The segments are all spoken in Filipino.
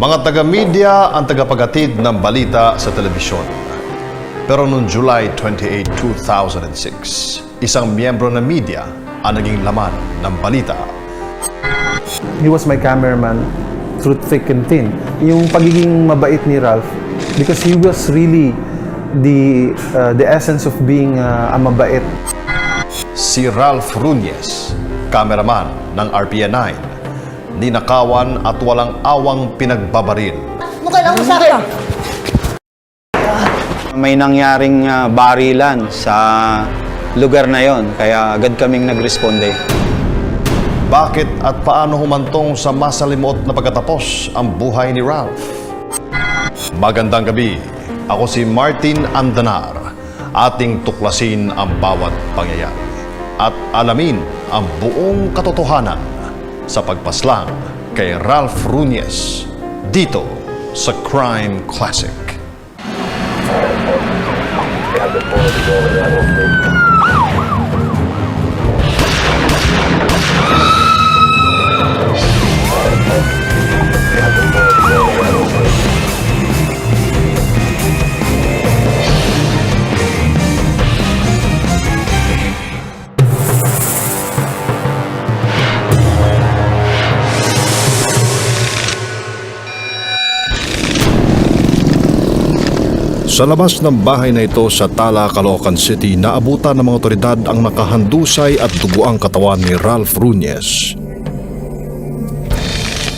Mga taga-media ang tagapagatid ng balita sa telebisyon. Pero noong July 28, 2006, isang miyembro ng media ang naging laman ng balita. He was my cameraman through thick and thin. Yung pagiging mabait ni Ralph, because he was really the uh, the essence of being uh, a mabait. Si Ralph Ruñez, cameraman ng RPN 9, ninakawan at walang awang pinagbabaril. Ano kailangan mo sa akin? May nangyaring ah, barilan sa lugar na yon, kaya agad kaming nagresponde. Bakit at paano humantong sa masalimot na pagkatapos ang buhay ni Ralph? Magandang gabi. Ako si Martin Andanar. Ating tuklasin ang bawat pangyayari at alamin ang buong katotohanan sa pagpaslang kay Ralph Ruñez dito sa Crime Classic. Sa labas ng bahay na ito sa Tala, Caloocan City, naabutan ng mga otoridad ang nakahandusay at duguang katawan ni Ralph Ruñez.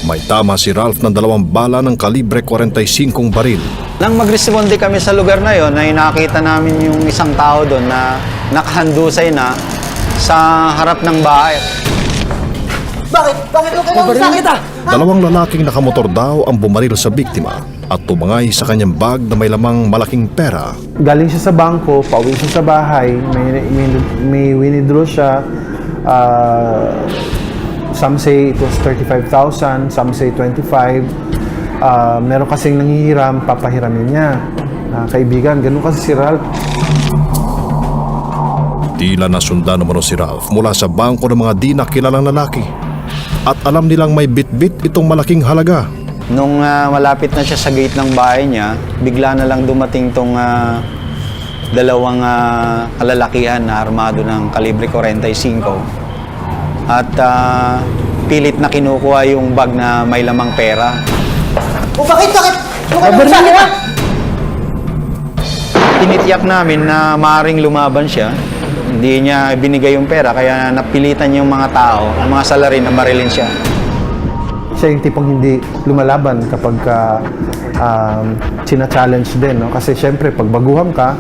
May tama si Ralph ng dalawang bala ng kalibre 45 baril. Nang magresponde kami sa lugar na yon, ay nakita namin yung isang tao doon na nakahandusay na sa harap ng bahay. Bakit? Bakit mo kailangan sa? Dalawang lalaking nakamotor daw ang bumaril sa biktima at tumangay sa kanyang bag na may lamang malaking pera. Galing siya sa bangko, pauwi siya sa bahay, may, may, may winidraw siya. Uh, some say it was 35,000, some say 25. Uh, meron kasing nanghihiram, papahiramin niya. Ah, kaibigan, ganun kasi si Ralph. Tila nasundan naman si Ralph mula sa bangko ng mga di nakilalang lalaki. At alam nilang may bitbit itong malaking halaga. Nung ah, malapit na siya sa gate ng bahay niya, bigla na lang dumating tong ah, dalawang ah, kalalakihan na armado ng kalibre 45. At ah, pilit na kinukuha yung bag na may lamang pera. O bakit? Bakit? Kailangan mo sa akin? Tinitiyak namin na maaaring lumaban siya. Hindi niya binigay yung pera kaya napilitan yung mga tao, ang mga salarin na marilin siya. Siya yung tipong hindi lumalaban kapag ka, um, china-challenge din. No? Kasi syempre, pag baguhan ka,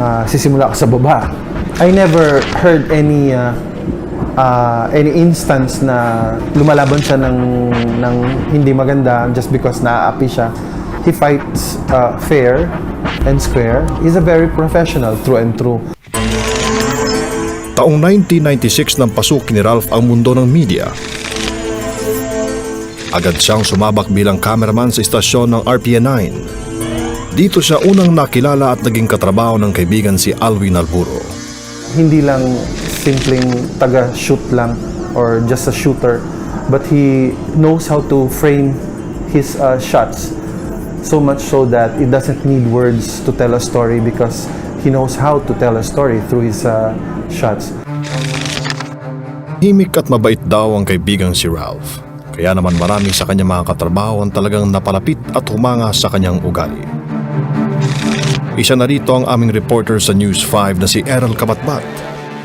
ah, sisimula ka sa baba. I never heard any uh, uh, any instance na lumalaban siya ng, ng hindi maganda just because naaapi siya. He fights uh, fair and square. He's a very professional through and through. Taong 1996 nang pasukin ni Ralph ang mundo ng media. Agad siyang sumabak bilang cameraman sa istasyon ng RPN 9. Dito siya unang nakilala at naging katrabaho ng kaibigan si Alwin Alburo. hindi lang simpleng taga-shoot lang or just a shooter, but he knows how to frame his uh, shots so much so that it doesn't need words to tell a story because he knows how to tell a story through his uh, shots. Himik at mabait daw ang kaibigang si Ralph. Kaya naman marami sa kanyang mga katrabaho ang talagang napalapit at humanga sa kanyang ugali. Isa na rito ang aming reporter sa News 5 na si Errol Kabatbat.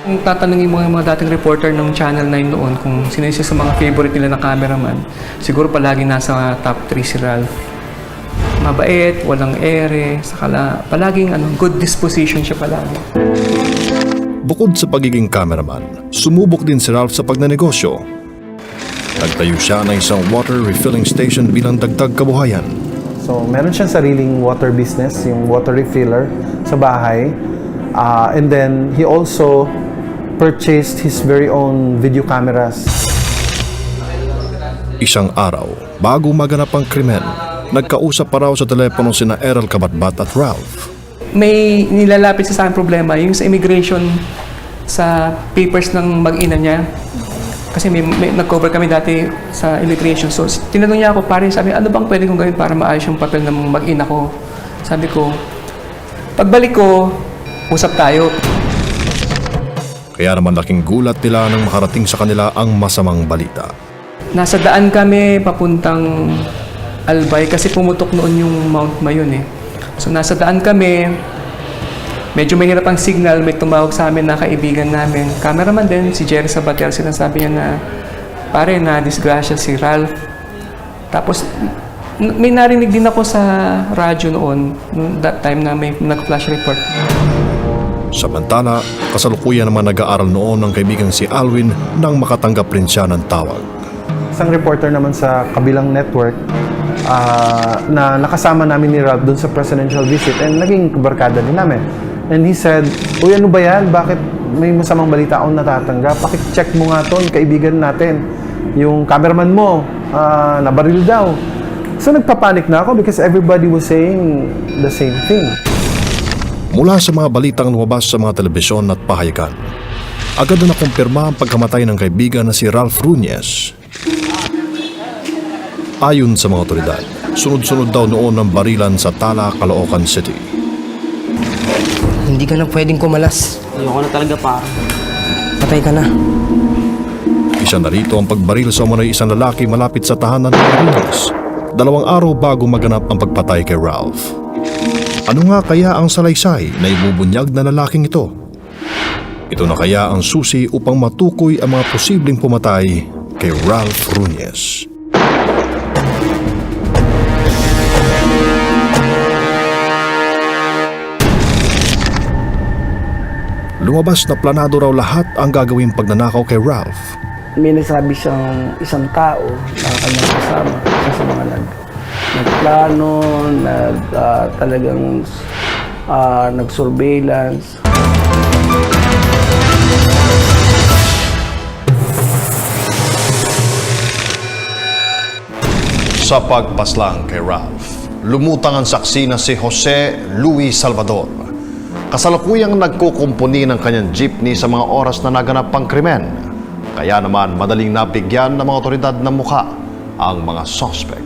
Kung tatanungin mo yung mga dating reporter ng Channel 9 noon kung sino isa sa mga favorite nila na cameraman, siguro palagi nasa top 3 si Ralph. Mabait, walang ere, sakala, palaging ano, good disposition siya palagi. Bukod sa pagiging cameraman, sumubok din si Ralph sa pagnanegosyo. Nagtayo siya ng isang water refilling station bilang dagdag kabuhayan. So, meron siyang sariling water business, yung water refiller sa bahay. Uh, and then, he also purchased his very own video cameras. Isang araw, bago maganap ang krimen, nagkausap pa raw sa telepono sina Errol Kabatbat at Ralph. May nilalapit sa akin problema, yung sa immigration sa papers ng mag-ina niya. Kasi may, may nag-cover kami dati sa electrician. So, tinanong niya ako, pare, sabi, ano bang pwede kong gawin para maayos yung papel ng mag-ina ko? Sabi ko, pagbalik ko, usap tayo. Kaya naman laking gulat nila nang makarating sa kanila ang masamang balita. Nasa daan kami papuntang Albay kasi pumutok noon yung Mount Mayon eh. So nasa daan kami, medyo mahirap ang signal, may tumawag sa amin na kaibigan namin. Cameraman din, si Jerry Sabater, sinasabi niya na, pare, na disgrasya si Ralph. Tapos, may narinig din ako sa radyo noon, that time na may nag-flash report. Samantala, kasalukuyan naman nag-aaral noon ng kaibigan si Alwin nang makatanggap rin siya ng tawag. Isang reporter naman sa kabilang network ah, na nakasama namin ni Ralph doon sa presidential visit and naging barkada din namin. And he said, Uy, ano ba yan? Bakit may masamang balita akong natatanggap? Pakit-check mo nga to, kaibigan natin. Yung cameraman mo, ah, nabaril daw. So nagpapanik na ako because everybody was saying the same thing. Mula sa mga balitang lumabas sa mga telebisyon at pahayagan, agad na nakumpirma ang pagkamatay ng kaibigan na si Ralph Ruñez. Ayon sa mga otoridad, sunod-sunod daw noon ang barilan sa Tala, Caloocan City. Hindi ka na pwedeng kumalas. Ayoko na talaga para. Patay ka na. Isa na rito ang pagbaril sa umano'y isang lalaki malapit sa tahanan ng Ruñez. Dalawang araw bago maganap ang pagpatay kay Ralph. Ano nga kaya ang salaysay na ibubunyag na lalaking ito? Ito na kaya ang susi upang matukoy ang mga posibleng pumatay kay Ralph Ruñez. Lumabas na planado raw lahat ang gagawing pagnanakaw kay Ralph. may nasabi siyang isang tao na kanyang kasama isa sa mga nag nagplano, nag ah, talagang ah, nag-surveillance. Sa pagpaslang kay Ralph, lumutang ang saksi na si Jose Luis Salvador. Kasalukuyang nagkukumpuni ng kanyang jeepney sa mga oras na naganap ang krimen. Kaya naman madaling nabigyan ng mga otoridad ng mukha ang mga sospek.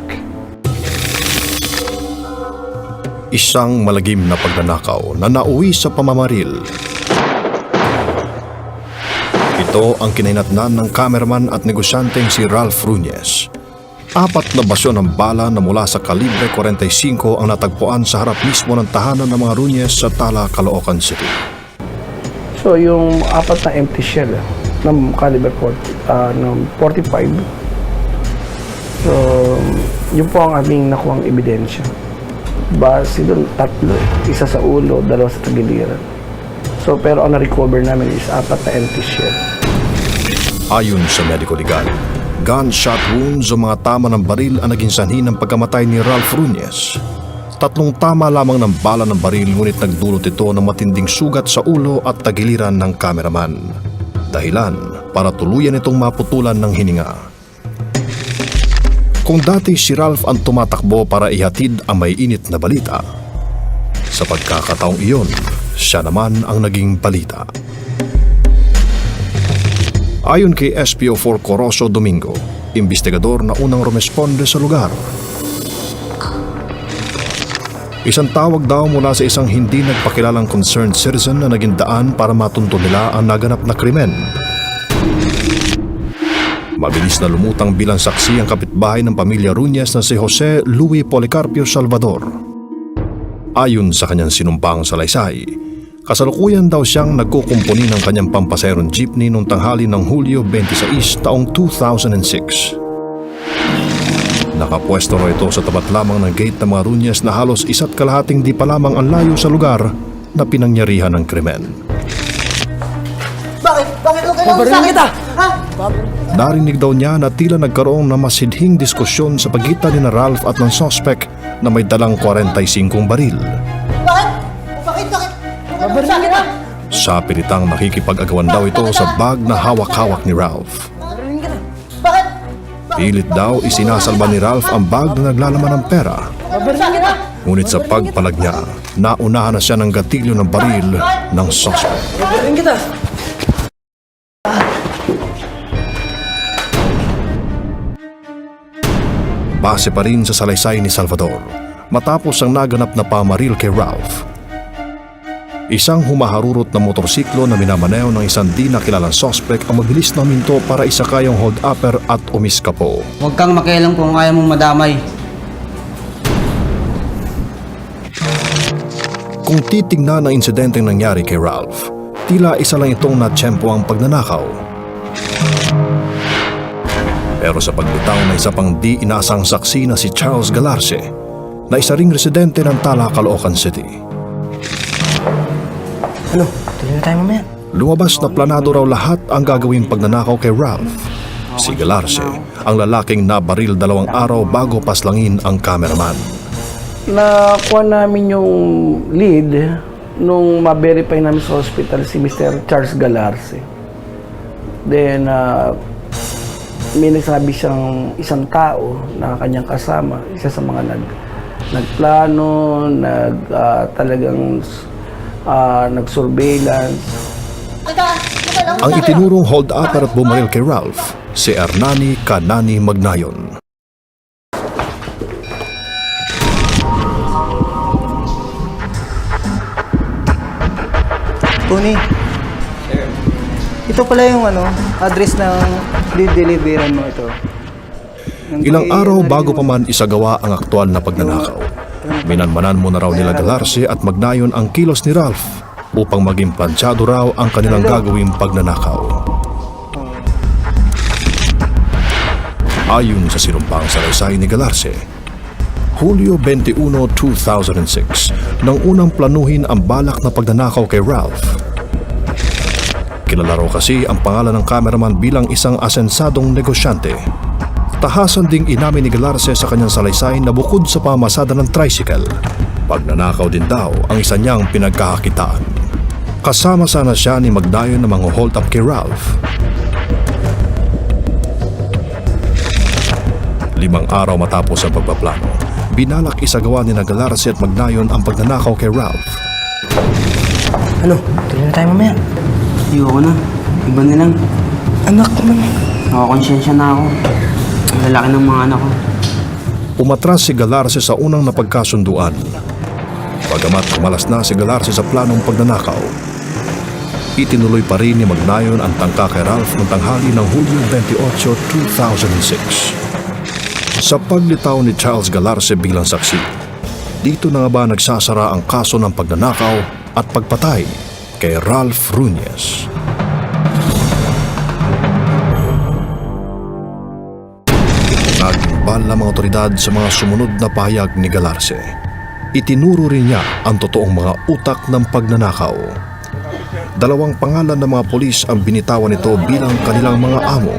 Isang malagim na pagnanakaw na nauwi sa pamamaril. Ito ang kinainatnan ng cameraman at negosyanteng si Ralph Ruñez. Apat na basyo ng bala na mula sa kalibre 45 ang natagpuan sa harap mismo ng tahanan ng mga Ruñez sa Tala, Caloocan City. So yung apat na empty shell ah, ng caliber 40, ah, ng 45. So yun po ang aming nakuhang ebidensya. Base doon, tatlo. eh. Isa sa ulo, dalawa sa tagiliran. So pero ang na-recover namin is apat na empty shell. Ayon sa medico legal, gunshot wounds o mga tama ng baril ang naging sanhi ng pagkamatay ni Ralph Ruñez. Tatlong tama lamang ng bala ng baril ngunit nagdulot ito ng matinding sugat sa ulo at tagiliran ng kameraman. Dahilan para tuluyan itong maputulan ng hininga. Kung dati si Ralph ang tumatakbo para ihatid ang may init na balita, sa pagkakataong iyon, siya naman ang naging balita. Ayon kay SPO4 Coroso Domingo, investigador na unang rumesponde sa lugar. Isang tawag daw mula sa isang hindi nagpakilalang concerned citizen na naging daan para matunto nila ang naganap na krimen. Mabilis na lumutang bilang saksi ang kapitbahay ng pamilya Ruñez na si Jose Louis Policarpio Salvador. Ayon sa kanyang sinumpang salaysay, kasalukuyan daw siyang nagkukumpuni ng kanyang pampaserong jeepney noong tanghali ng Hulyo 26 taong 2006. Nakapwesto raw ito sa tapat lamang ng gate ng mga Ruñez na halos isa't kalahating di pa lamang ang layo sa lugar na pinangyarihan ng krimen. Bakit? Bakit mo kailangan sa akin? kita! Ha? Narinig daw niya na tila nagkaroon ng masidhing diskusyon sa pagitan ni na Ralph at ng sospek na may dalang 45 baril. Sa pilitang nakikipag-agawan daw ito sa bag na hawak-hawak ni Ralph. Pilit daw isinasalba ni Ralph ang bag na naglalaman ng pera. Ngunit sa pagpalag niya, naunahan na siya ng gatilyo ng baril ng suspect. Base pa rin sa salaysay ni Salvador, matapos ang naganap na pamaril kay Ralph, Isang humaharurot na motorsiklo na minamaneho ng isang di nakilalang sospek ang mabilis na minto para isakay ang hold-upper at umiskapo. Huwag kang makialam kung kaya mong madamay. Kung titignan ang insidenteng nangyari kay Ralph, tila isa lang itong natsyempo ang pagnanakaw. Pero sa paglitaw na isa pang di inasang saksi na si Charles Galarce, na isa ring residente ng Tala, Caloocan City. Ano? Tuloy na tayo mamaya. Lumabas na planado raw lahat ang gagawing pagnanakaw kay Ralph. Si Galarce, ang lalaking nabaril dalawang araw bago paslangin ang cameraman. Nakuha namin yung lead nung ma-verify namin sa hospital si Mr. Charles Galarce. Then, ah, may nagsabi siyang isang tao na kanyang kasama, isa sa mga nag nagplano, nag ah, talagang ah, nag-surveillance. Ang itinurong hold-upper at bumaril kay Ralph, si Hernani Kanani Magnayon. Tony. Ito pala yung ano, address ng delivery mo ito. Ilang araw bago pa man isagawa ang aktual na pagnanakaw, minanmanan mo na raw nila Galarce at Magnayon ang kilos ni Ralph upang maging plansyado raw ang kanilang gagawing pagnanakaw. Ayon sa sinumpang salaysay ni Galarce, Hulyo 21, 2006, nang unang planuhin ang balak na pagnanakaw kay Ralph. Kilala raw kasi ang pangalan ng cameraman bilang isang asensadong negosyante. Tahasan ding inamin ni Galarce sa kanyang salaysay na bukod sa pamasada ng tricycle, pagnanakaw din daw ang isa niyang pinagkakakitaan. Kasama sana siya ni Magdayon na mga hold up kay Ralph. Limang araw matapos ang pagpaplano, binalak isagawa ni Galarce at Magdayon ang pagnanakaw kay Ralph. Ano? Tuloy na tayo mamaya. Ayoko na. Iba na lang. Anak ko naman. Nakakonsensya na ako. Lalaki ng mga anak ko. Umatras si Galarce sa unang napagkasunduan. Pagamat kumalas na si Galarce sa planong pagnanakaw, itinuloy pa rin ni Magnayon ang tangka kay Ralph ng tanghali ng Hulyo 28, 2006. Sa paglitaw ni Charles Galarce bilang saksi, dito na nga ba nagsasara ang kaso ng pagnanakaw at pagpatay kay Ralph Ruñez. Nagimbal ang mga otoridad sa mga sumunod na pahayag ni Galarce. Itinuro rin niya ang totoong mga utak ng pagnanakaw. Dalawang pangalan ng mga polis ang binitawan nito bilang kanilang mga amo.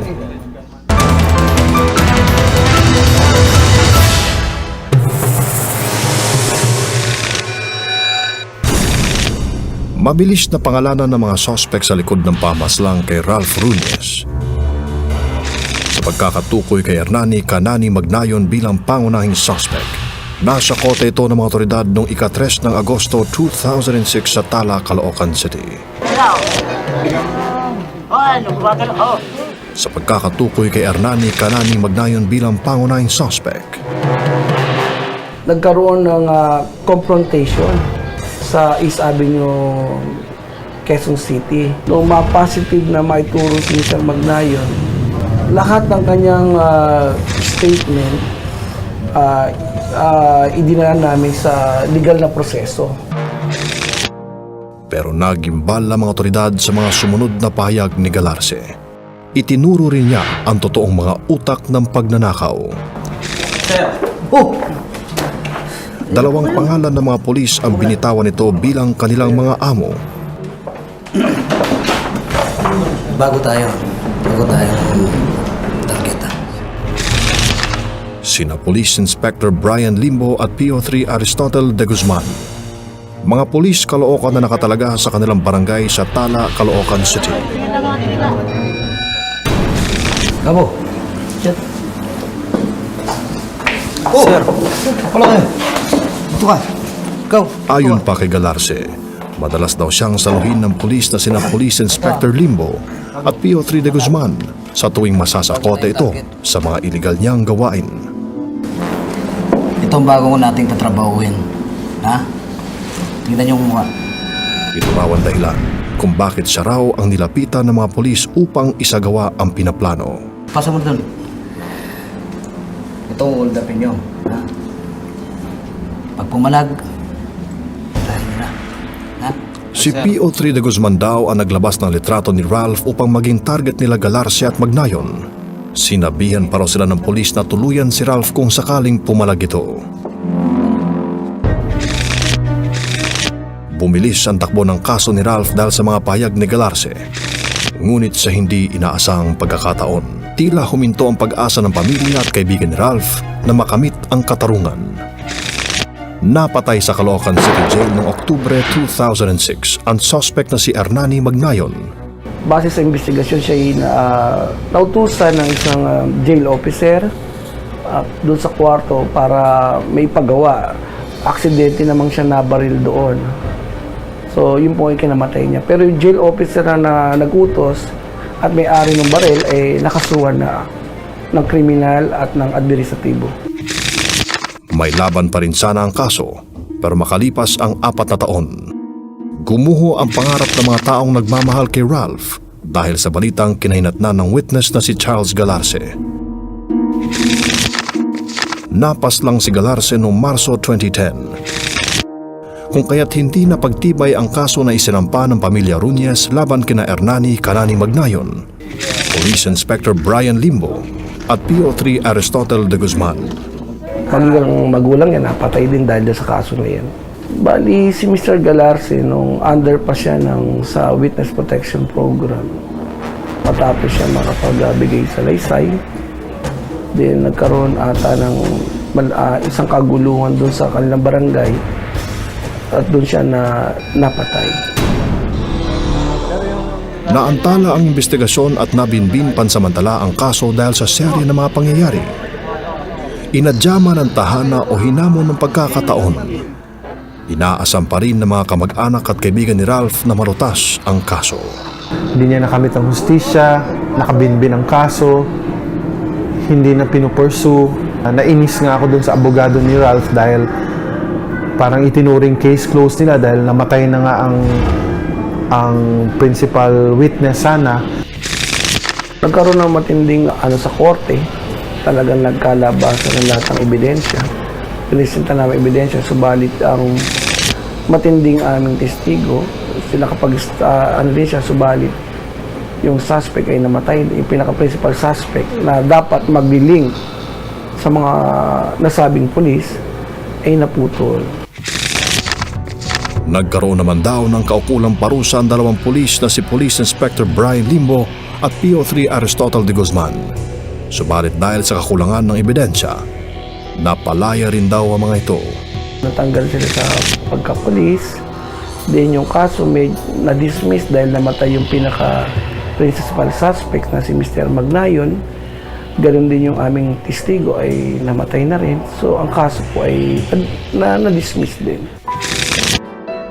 Mabilis na pangalanan ng mga sospek sa likod ng pamaslang kay Ralph Ruñez. Pagkakatukoy kay Hernani Kanani Magnayon bilang pangunahing suspect, nasa kote ito ng mga otoridad noong ika-3 ng Agosto 2006 sa Tala, Caloocan City. Sa pagkakatukoy kay Hernani Kanani Magnayon bilang pangunahing suspect, nagkaroon ng ah, confrontation sa East Avenue, Quezon City. Nung ma-positive na maituro si Mr. Magnayon, lahat ng kanyang ah, statement ah, ah, idinala namin sa legal na proseso. pero nagimbal ang mga otoridad sa mga sumunod na pahayag ni Galarce. Itinuro rin niya ang totoong mga utak ng pagnanakaw. Oh! Dalawang pangalan ng mga polis ang binitawan nito bilang kanilang mga amo. Bago tayo. Bago tayo. Targeta. Sina Police Inspector Brian Limbo at PO3 Aristotle de Guzman. Mga polis Caloocan na nakatalaga sa kanilang barangay sa Tala, Caloocan City. Gabo. Chat. Oh! Sir. Wala kayo. Ito ka. Ikaw. Ayon pa kay Galarce, madalas daw siyang saluhin ng pulis na sina Police Inspector Limbo at PO3 de Guzman sa tuwing masasakote ito sa mga iligal niyang gawain. Ito ang bago ko nating tatrabahuin. Ha? Tingnan niyo mukha. Ito raw ang dahilan kung bakit siya raw ang nilapitan ng mga polis upang isagawa ang pinaplano. Pasa mo doon. Ito hold upin niyo. Ha? Pag pumalag, Si PO3 de Guzman daw ang naglabas ng litrato ni Ralph upang maging target nila Galarcia at Magnayon. Sinabihan pa raw sila ng polis na tuluyan si Ralph kung sakaling pumalag ito. Bumilis ang takbo ng kaso ni Ralph dahil sa mga pahayag ni Galarce. Ngunit sa hindi inaasahang pagkakataon, tila huminto ang pag-asa ng pamilya at kaibigan ni Ralph na makamit ang katarungan. Napatay sa Caloocan City Jail noong Oktubre 2006 ang suspect na si Hernani Magnayon. Base sa investigasyon siya ay uh, nautusan ng isang ah, jail officer uh, doon sa kwarto para may pagawa. Aksidente namang siya nabaril doon. So, yun po ay kinamatay niya. Pero yung jail officer na, na nagutos at may-ari ng baril ay nakasuhan na ng kriminal at ng administratibo. May laban pa rin sana ang kaso, pero makalipas ang apat na taon, gumuho ang pangarap ng mga taong nagmamahal kay Ralph dahil sa balitang kinahinatnan ng witness na si Charles Galarce. Napas lang si Galarce noong Marso 2010. Kung kaya't hindi na pagtibay ang kaso na isinampa ng pamilya Runyes laban kina Hernani Kalani Magnayon, Police Inspector Brian Limbo at PO3 Aristotle de Guzman. Hanggang magulang niya, napatay din dahil sa kaso na yan. Bali, si Mr. Galarce, nung under pa siya ng, sa Witness Protection Program, matapos siya makapagbigay sa laysay, then nagkaroon ata ng ah, isang kaguluhan doon sa kanilang barangay at doon siya na napatay. Naantala ang investigasyon at nabinbin pansamantala ang kaso dahil sa serye ng mga pangyayari. Inadyaman ng tahana o hinamon ng pagkakataon. Inaasam pa rin ng mga kamag-anak at kaibigan ni Ralph na marutas ang kaso. Hindi niya nakamit ang hustisya, nakabinbin ang kaso, hindi na pinupursu. Uh, nainis nga ako dun sa abogado ni Ralph dahil parang itinuring case closed nila dahil namatay na nga ang ang principal witness sana. Nagkaroon ng matinding ano sa korte, talagang nagkalabasan ng lahat ng ebidensya. Pinisinta namin ebidensya, subalit ang matinding aming testigo, sila kapag ah, ano siya, subalit yung suspect ay namatay, yung pinaka-principal suspect na dapat mag-link sa mga nasabing pulis ay naputol. Nagkaroon naman daw ng kaukulang parusa ang dalawang pulis na si Police Inspector Brian Limbo at PO3 Aristotle de Guzman. Subalit dahil sa kakulangan ng ebidensya, napalaya rin daw ang mga ito. Natanggal sila sa pagkapulis. Then yung kaso may na-dismiss dahil namatay yung pinaka principal suspect na si Mr. Magnayon. Ganon din yung aming testigo ay namatay na rin. So ang kaso po ay na, na-dismiss din.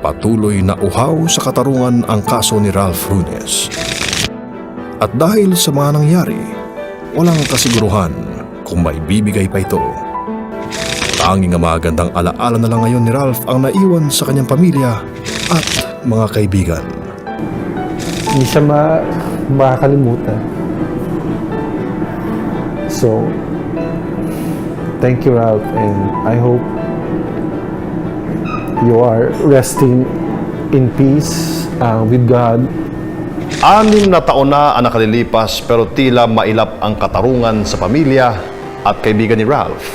Patuloy na uhaw sa katarungan ang kaso ni Ralph Runes. At dahil sa mga nangyari, walang kasiguruhan kung may bibigay pa ito. Tanging ang magandang alaala na lang ngayon ni Ralph ang naiwan sa kanyang pamilya at mga kaibigan. Hindi siya ma makakalimutan. So, thank you Ralph and I hope you are resting in peace uh, with God Anim na taon na ang nakalilipas pero tila mailap ang katarungan sa pamilya at kaibigan ni Ralph.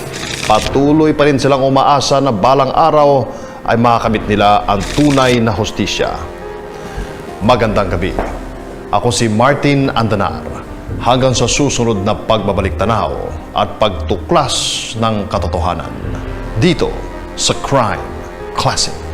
Patuloy pa rin silang umaasa na balang araw ay makakamit nila ang tunay na hostisya. Magandang gabi. Ako si Martin Andanar. Hanggang sa susunod na pagbabalik tanaw at pagtuklas ng katotohanan. Dito sa Crime Classic.